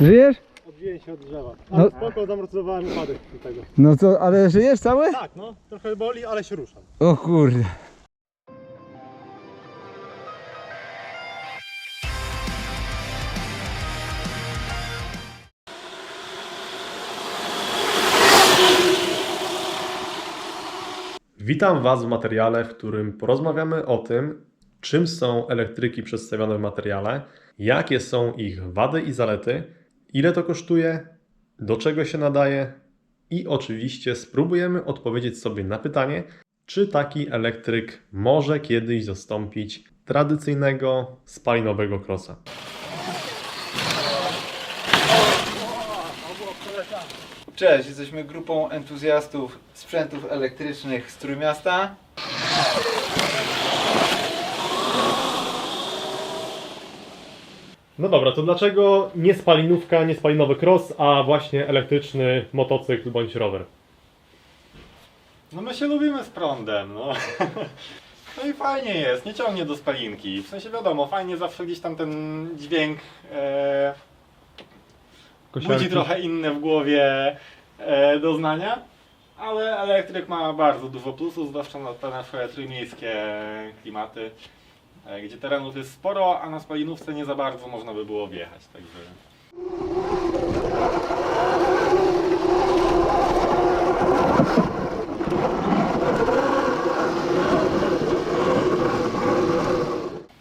Żyjesz? Odbiję się od drzewa. No. Ale spoko, zamortyzowałem upadek do tego. No to, ale żyjesz cały? Tak, no, trochę boli, ale się ruszam. O kurde. Witam Was w materiale, w którym porozmawiamy o tym, czym są elektryki przedstawione w materiale, jakie są ich wady i zalety, ile to kosztuje, do czego się nadaje i oczywiście spróbujemy odpowiedzieć sobie na pytanie, czy taki elektryk może kiedyś zastąpić tradycyjnego spalinowego krosa. Cześć, jesteśmy grupą entuzjastów sprzętów elektrycznych z Trójmiasta. No dobra, to dlaczego nie spalinówka, nie spalinowy cross, a właśnie elektryczny motocykl bądź rower? No my się lubimy z prądem, no. No i fajnie jest, nie ciągnie do spalinki. W sensie wiadomo, fajnie zawsze gdzieś tam ten dźwięk e, budzi trochę inne w głowie e, doznania. Ale elektryk ma bardzo dużo plusów, zwłaszcza na te nasze trójmiejskie klimaty, gdzie terenów jest sporo, a na spalinówce nie za bardzo można by było wjechać. Także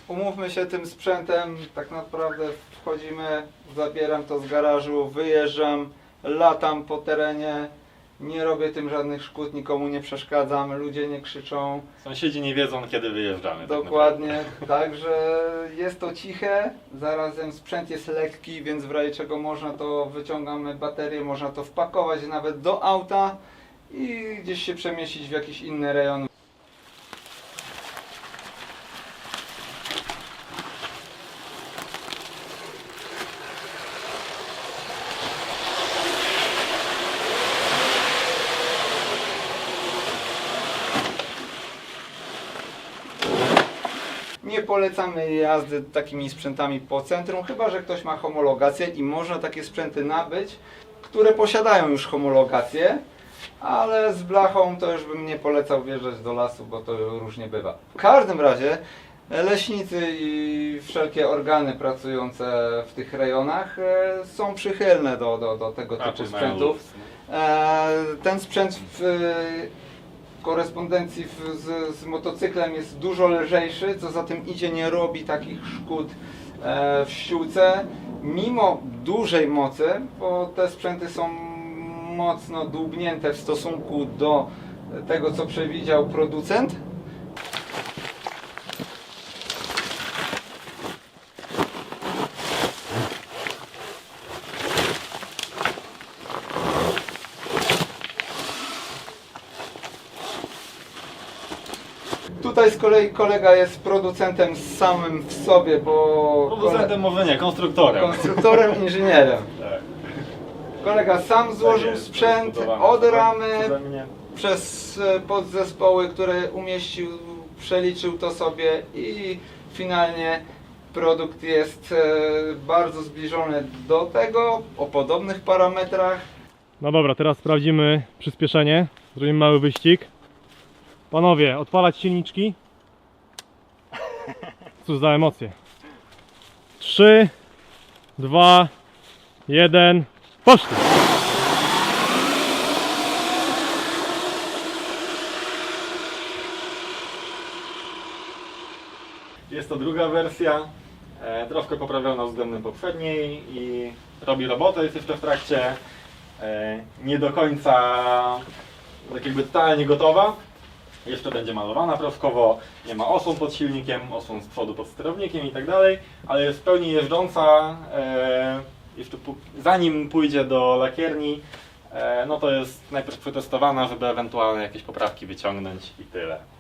Umówmy się tym sprzętem, tak naprawdę wchodzimy, zabieram to z garażu, wyjeżdżam, latam po terenie, nie robię tym żadnych szkód, nikomu nie przeszkadzam, ludzie nie krzyczą. sąsiedzi nie wiedzą, kiedy wyjeżdżamy. tak. Dokładnie, także jest to ciche, zarazem sprzęt jest lekki, więc w razie czego można to, wyciągamy baterię, można to wpakować nawet do auta i gdzieś się przemieścić w jakiś inny rejon. Nie polecamy jazdy takimi sprzętami po centrum, chyba że ktoś ma homologację i można takie sprzęty nabyć, które posiadają już homologację, ale z blachą to już bym nie polecał wjeżdżać do lasu, bo to różnie bywa. W każdym razie leśnicy i wszelkie organy pracujące w tych rejonach e, są przychylne do, do, do tego A, typu sprzętów. luz, E, Ten sprzęt w korespondencji w, z, z motocyklem jest dużo lżejszy, co za tym idzie nie robi takich szkód e, w ściółce, mimo dużej mocy, bo te sprzęty są mocno dłubnięte w stosunku do tego, co przewidział producent. Tutaj z kolei kolega jest producentem samym w sobie, bo Producentem może nie, konstruktorem. konstruktorem, inżynierem. Tak. Kolega sam złożył Tak jest, sprzęt od ramy przeze mnie. przez e, podzespoły, które umieścił, przeliczył to sobie i finalnie produkt jest e, bardzo zbliżony do tego, o podobnych parametrach. No dobra, teraz sprawdzimy przyspieszenie. Zrobimy mały wyścig. Panowie, odpalać silniczki. Cóż za emocje. 3, 2, 1, poszli! Jest to druga wersja, e, troszkę poprawiona względem poprzedniej i robi robotę, jest jeszcze w trakcie e, nie do końca tak jakby totalnie gotowa. Jeszcze będzie malowana proszkowo, nie ma osłon pod silnikiem, osłon z przodu pod sterownikiem i tak dalej, ale jest w pełni jeżdżąca. E, jeszcze zanim pójdzie do lakierni, e, no to jest najpierw przetestowana, żeby ewentualnie jakieś poprawki wyciągnąć i tyle.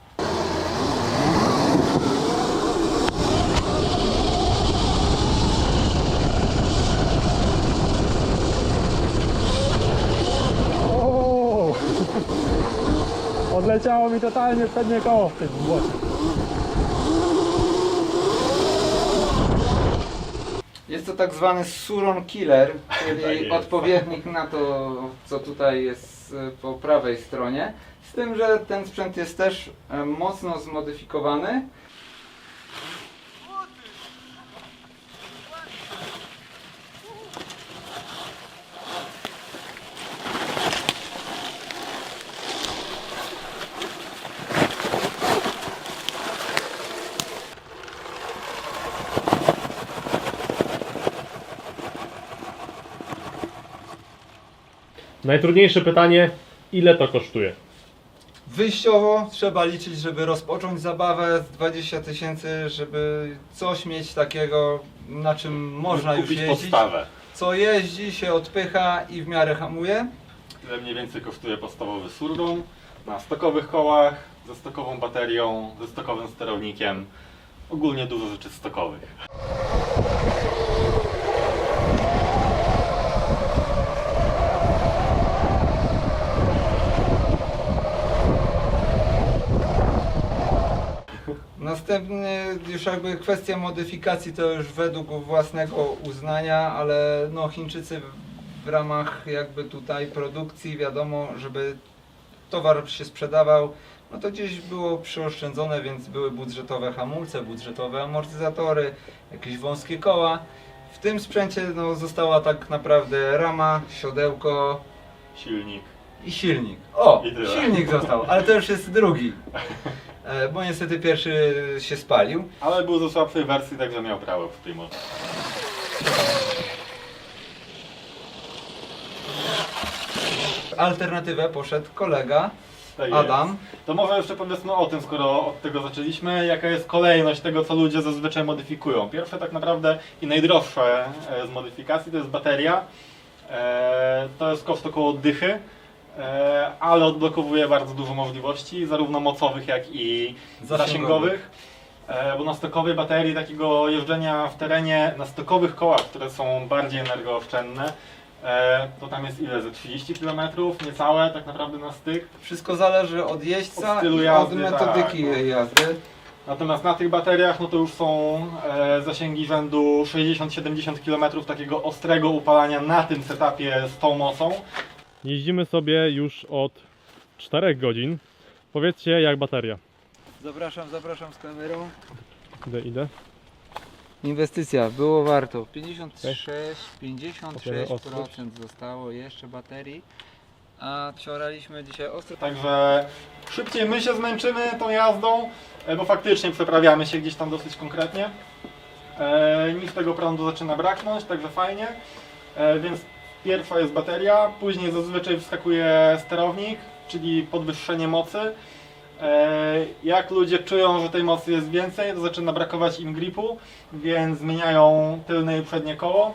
Odleciało mi totalnie przednie koło w tym błocie. Jest to tak zwany Suron Killer, Tak czyli jest. odpowiednik na to, co tutaj jest e, po prawej stronie. Z tym, że ten sprzęt jest też e, mocno zmodyfikowany. Najtrudniejsze pytanie, ile to kosztuje? Wyjściowo trzeba liczyć, żeby rozpocząć zabawę z 20 tysięcy, żeby coś mieć takiego, na czym można już kupić jeździć. podstawę. Co jeździ, się odpycha i w miarę hamuje. Tyle mniej więcej kosztuje podstawowy Surgon na stokowych kołach, ze stokową baterią, ze stokowym sterownikiem. Ogólnie dużo rzeczy stokowych. Następnie już jakby kwestia modyfikacji to już według własnego uznania, ale no Chińczycy w ramach jakby tutaj produkcji wiadomo, żeby towar się sprzedawał, no to gdzieś było przyoszczędzone, więc były budżetowe hamulce, budżetowe amortyzatory, jakieś wąskie koła. W tym sprzęcie no, została tak naprawdę rama, siodełko Silnik. i silnik. O, I tyle. silnik został, ale to już jest drugi. E, Bo niestety pierwszy się spalił. Ale był ze słabszej wersji, także miał prawo w. W alternatywę poszedł kolega Tak jest. Adam. To może jeszcze powiedzmy o tym, skoro od tego zaczęliśmy, jaka jest kolejność tego, co ludzie zazwyczaj modyfikują. Pierwsze tak naprawdę i najdroższe e, z modyfikacji to jest bateria. E, To jest koszt około dychy, ale odblokowuje bardzo dużo możliwości, zarówno mocowych, jak i Zasięgowych. zasięgowych. E, Bo na stokowej baterii takiego jeżdżenia w terenie, na stokowych kołach, które są bardziej energooszczędne, e, to tam jest ile? Ze 30 km, niecałe tak naprawdę na styk. Wszystko zależy od jeźdźca Od stylu i jazdy, od metodyki tak, no. jazdy. Natomiast na tych bateriach no to już są e, zasięgi rzędu 60-70 km takiego ostrego upalania na tym setupie z tą mocą. Jeździmy sobie już od 4 godzin. Powiedzcie, jak bateria. Zapraszam, zapraszam z kamerą. Idę, idę. Inwestycja, było warto. 56, Potem ostrość. 56% zostało jeszcze baterii. A cioraliśmy dzisiaj ostro. Także szybciej my się zmęczymy tą jazdą, e, bo faktycznie przeprawiamy się gdzieś tam dosyć konkretnie. E, niż tego prądu zaczyna braknąć, także fajnie. E, więc pierwsza jest bateria, później zazwyczaj wskakuje sterownik, czyli podwyższenie mocy. E, jak ludzie czują, że tej mocy jest więcej, to zaczyna brakować im gripu, więc zmieniają tylne i przednie koło.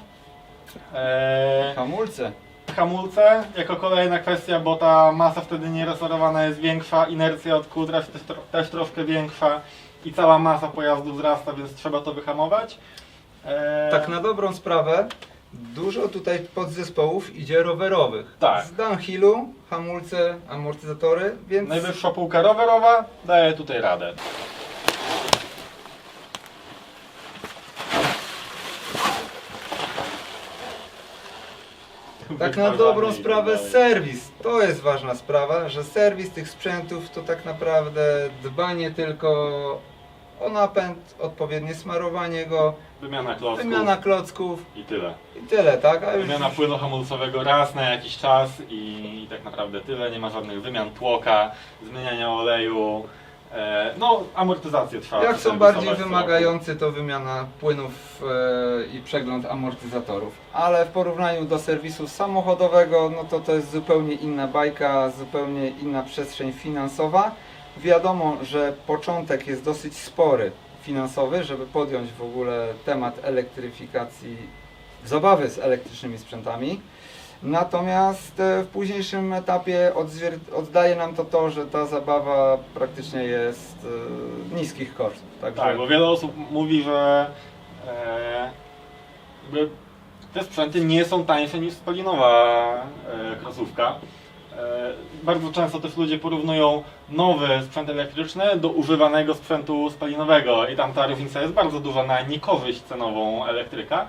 E, Hamulce. Hamulce jako kolejna kwestia, bo ta masa wtedy nieresorowana jest większa, inercja od kół też, też, tro- też troszkę większa i cała masa pojazdu wzrasta, więc trzeba to wyhamować. Eee, Tak na dobrą sprawę, dużo tutaj podzespołów idzie rowerowych. Tak. Z downhillu, hamulce, amortyzatory, więc Najwyższa półka rowerowa daje tutaj radę. tak na dobrą sprawę serwis. To jest ważna sprawa, że serwis tych sprzętów to tak naprawdę dbanie tylko o napęd, odpowiednie smarowanie go, Wymiana klocków wymiana klocków i tyle. i tyle, tak? A już Wymiana płynu hamulcowego raz na jakiś czas i, i tak naprawdę tyle. Nie ma żadnych wymian tłoka, zmieniania oleju. E, no, amortyzację trzeba Jak są bardziej co roku. wymagający, to wymiana płynów e, i przegląd amortyzatorów. Ale w porównaniu do serwisu samochodowego, no to to jest zupełnie inna bajka, zupełnie inna przestrzeń finansowa. Wiadomo, że początek jest dosyć spory finansowy, żeby podjąć w ogóle temat elektryfikacji, zabawy z elektrycznymi sprzętami. Natomiast e, w późniejszym etapie oddaje nam to to, że ta zabawa praktycznie jest e, niskich kosztów. Także Tak, bo wiele osób mówi, że e, te sprzęty nie są tańsze niż spalinowa e, krosówka. E, bardzo często też ludzie porównują nowy sprzęt elektryczny do używanego sprzętu spalinowego i tam ta różnica jest bardzo duża na niekorzyść cenową elektryka.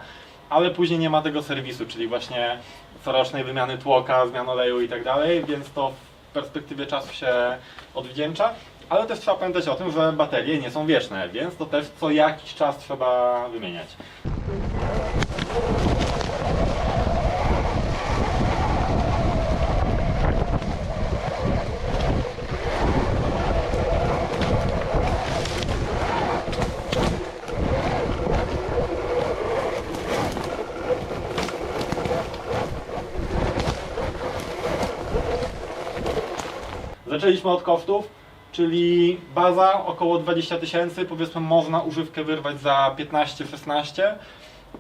ale później nie ma tego serwisu, czyli właśnie corocznej wymiany tłoka, zmian oleju i tak dalej, więc to w perspektywie czasu się odwdzięcza. Ale też trzeba pamiętać o tym, że baterie nie są wieczne, więc to też co jakiś czas trzeba wymieniać. Zaczęliśmy od kosztów, czyli baza około 20 tysięcy, powiedzmy można używkę wyrwać za 15-16,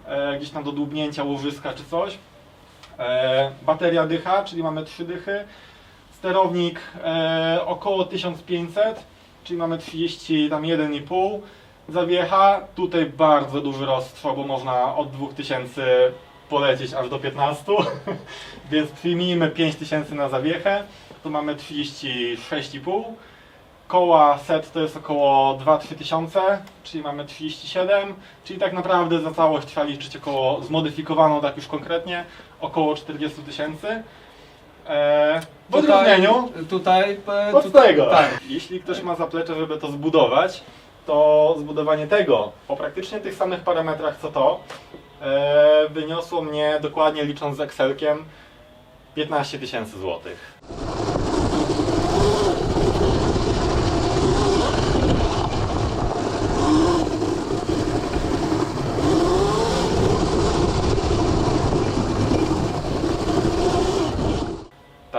e, gdzieś tam do dłubnięcia łożyska czy coś. E, bateria dycha, czyli mamy 3 dychy. Sterownik e, około 1500, czyli mamy 30 tam 1,5. Zawiecha, tutaj bardzo duży rozstrzał, bo można od 2000 polecieć aż do 15, więc przyjmijmy 5000 na zawiechę, to mamy 36,5. Koła set to jest około 2-3 tysiące, czyli mamy 37, czyli tak naprawdę za całość trzeba liczyć około, zmodyfikowaną tak już konkretnie, około 40 tysięcy. Eee, w odróżnieniu Tutaj, e, od tutaj tego. Tak. Jeśli ktoś ma zaplecze, żeby to zbudować, to zbudowanie tego o praktycznie tych samych parametrach co to e, wyniosło mnie dokładnie licząc z Excelkiem 15 tysięcy złotych.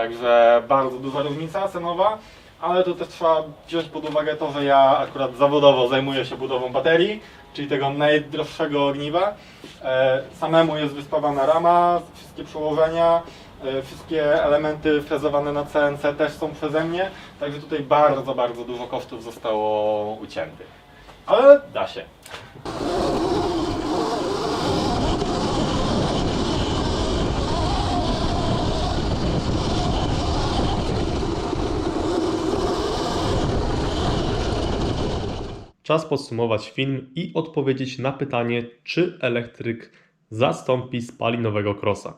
Także bardzo duża różnica cenowa, ale to też trzeba wziąć pod uwagę to, że ja akurat zawodowo zajmuję się budową baterii, czyli tego najdroższego ogniwa. E, samemu jest wyspawana rama, wszystkie przełożenia, e, wszystkie elementy frezowane na CNC też są przeze mnie, także tutaj bardzo, bardzo dużo kosztów zostało uciętych. Ale da się. Czas podsumować film i odpowiedzieć na pytanie, czy elektryk zastąpi spalinowego krosa.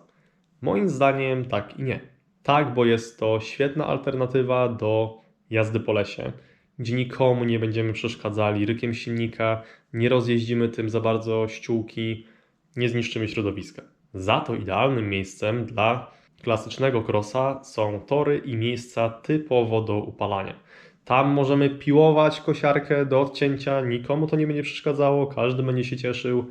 Moim zdaniem tak i nie. Tak, bo jest to świetna alternatywa do jazdy po lesie, gdzie nikomu nie będziemy przeszkadzali rykiem silnika, nie rozjeździmy tym za bardzo ściółki, nie zniszczymy środowiska. Za to idealnym miejscem dla klasycznego krosa są tory i miejsca typowo do upalania. Tam możemy piłować kosiarkę do odcięcia, nikomu to nie będzie przeszkadzało, każdy będzie się cieszył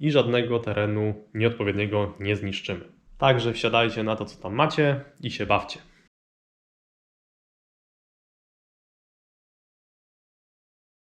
i żadnego terenu nieodpowiedniego nie zniszczymy. Także wsiadajcie na to, co tam macie i się bawcie.